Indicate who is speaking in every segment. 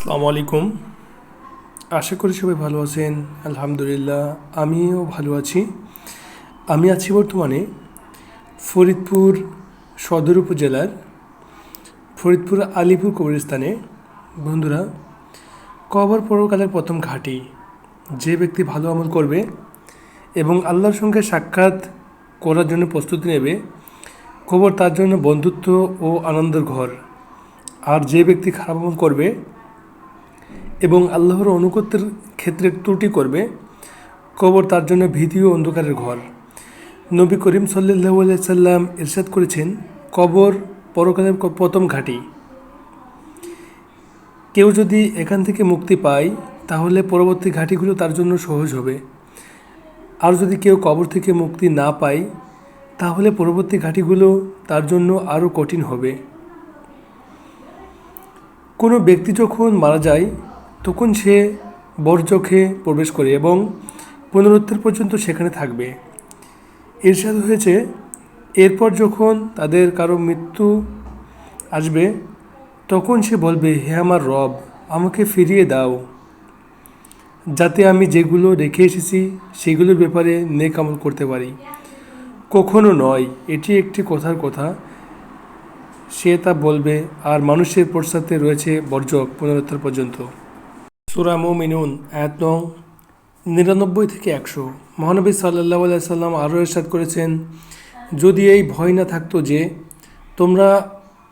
Speaker 1: আসসালামু আলাইকুম। আশা করি সবাই ভালো আছেন, আলহামদুলিল্লাহ, আমিও ভালো আছি। আমি আছি বর্তমানে ফরিদপুর সদর উপজেলার ফরিদপুর আলিপুর কবরস্থানে। বন্ধুরা, কবর পরকালের প্রথম ঘাঁটি, যে ব্যক্তি ভালো আমল করবে এবং আল্লাহর সঙ্গে সাক্ষাৎ করার জন্য প্রস্তুতি নেবে, কবর তার জন্য বন্ধুত্ব ও আনন্দের ঘর। আর যে ব্যক্তি খারাপ আমল করবে এবং আল্লাহর অনুগত্যের ক্ষেত্রে ত্রুটি করবে, কবর তার জন্য ভীতি ও অন্ধকারের ঘর। নবী করিম সাল্লাহ সাল্লাম ইরশাদ করেছেন, কবর পরকালের প্রথম ঘাঁটি। কেউ যদি এখান থেকে মুক্তি পায়, তাহলে পরবর্তী ঘাঁটিগুলো তার জন্য সহজ হবে। আর যদি কেউ কবর থেকে মুক্তি না পায়, তাহলে পরবর্তী ঘাঁটিগুলো তার জন্য আরও কঠিন হবে। কোনো ব্যক্তি যখন মারা যায় তখন সে বরচখে প্রবেশ করে এবং পুনরুত্তর পর্যন্ত সেখানে থাকবে। এরশাদ হয়েছে, এরপর যখন তাদের কারও মৃত্যু আসবে, তখন সে বলবে, হে আমার রব, আমাকে ফিরিয়ে দাও। যাতে আমি যেগুলো রেখে এসেছি, সেগুলোর ব্যাপারে নেক আমল করতে পারি। কখনো নয়, এটি একটি কথার কথা। সে তা বলবে, আর মানুষের প্রসাদে রয়েছে বর্জক পুনরুত্তর পর্যন্ত। সুরা মিনুন নং নিরানব্বই থেকে একশো। মহানবী সাল্লাহ সাল্লাম আরও এরশাদ করেছেন, যদি এই ভয় না থাকতো যে তোমরা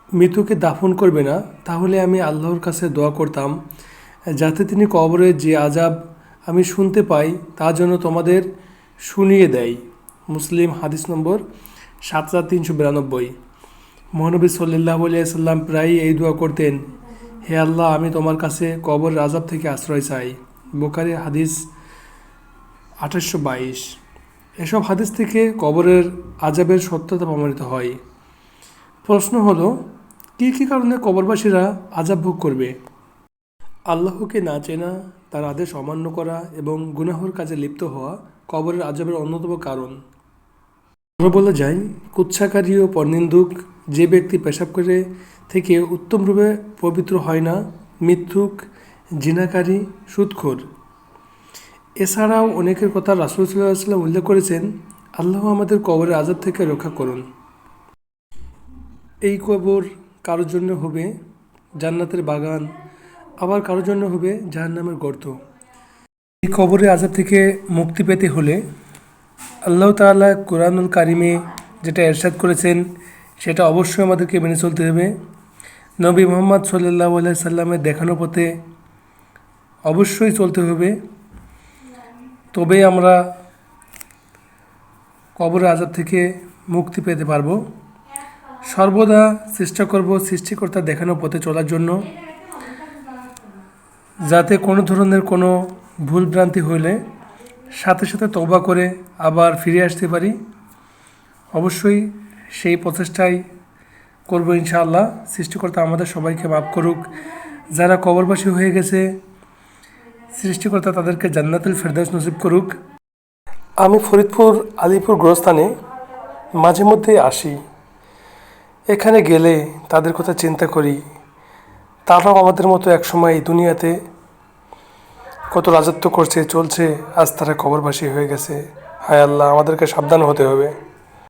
Speaker 1: মৃত্যুকে দাফন করবে না, তাহলে আমি আল্লাহর কাছে দোয়া করতাম, যাতে তিনি কবরের যে আজাব আমি শুনতে পাই, তা যেন তোমাদের শুনিয়ে দেয়। মুসলিম হাদিস নম্বর সাত হাজার তিনশো বিরানব্বই। মহানবী সাল্লাহ সাল্লাম প্রায়ই এই দোয়া করতেন হে আল্লাহ, আমি তোমার কাছে কবর আজাব থেকে আশ্রয় চাই। বোকারি হাদিস আঠাশশো বাইশ। এসব হাদিস থেকে কবরের আজাবের সত্যতা প্রমাণিত হয়। প্রশ্ন হলো, কী কী কারণে কবরবাসীরা আজাব ভোগ করবে? আল্লাহকে না চেনা, তার আদেশ অমান্য করা এবং গুনাহর কাজে লিপ্ত হওয়া কবরের আজাবের অন্যতম কারণ। আরও বলা যায় কুচ্ছাকারী ও পরনিন্দুক যে ব্যক্তি পেশাব করে থেকে উত্তমরূপে পবিত্র হয় না মিথ্যুক জিনাকারী সুদখোর এছাড়াও অনেকের কথা রাসুল সাল্লাম উল্লেখ করেছেন, আল্লাহ আমাদের কবরের আজাদ থেকে রক্ষা করুন। এই কবর কারোর জন্য হবে জান্নাতের বাগান, আবার কারোর জন্য হবে জাহান্নামের গর্ত। এই কবরের আজাব থেকে মুক্তি পেতে হলে আল্লাহ তাআলা কোরআনুল কারিমে যেটা এরশাদ করেছেন সেটা অবশ্যই আমাদেরকে মেনে চলতে হবে। নবী মোহাম্মদ সাল্লাহ সাল্লামের দেখানো পথে অবশ্যই চলতে হবে। তবেই আমরা কবর আজাব থেকে মুক্তি পেতে পারব। সর্বদা চেষ্টা করব সৃষ্টিকর্তা দেখানো পথে চলার জন্য। যাতে কোনো ধরনের কোনো ভুলভ্রান্তি হইলে সাথে সাথে তওবা করে আবার ফিরে আসতে পারি। অবশ্যই সেই প্রচেষ্টাই করব ইনশাআল্লাহ। সৃষ্টিকর্তা আমাদের সবাইকে মাফ করুক। যারা কবরবাসী হয়ে গেছে, সৃষ্টিকর্তা তাদেরকে জান্নাতুল ফেরদাউস নসিব করুক। আমি ফরিদপুর আলিপুর গ্রস্থানে মাঝে মধ্যেই আসি। এখানে গেলে তাদের কথা চিন্তা করি। তারাও আমাদের মতো একসময় এই দুনিয়াতে কত রাজত্ব করছে, চলছে, আজ তারা কবরবাসী হয়ে গেছে। হায় আল্লাহ, আমাদেরকে সাবধান হতে হবে।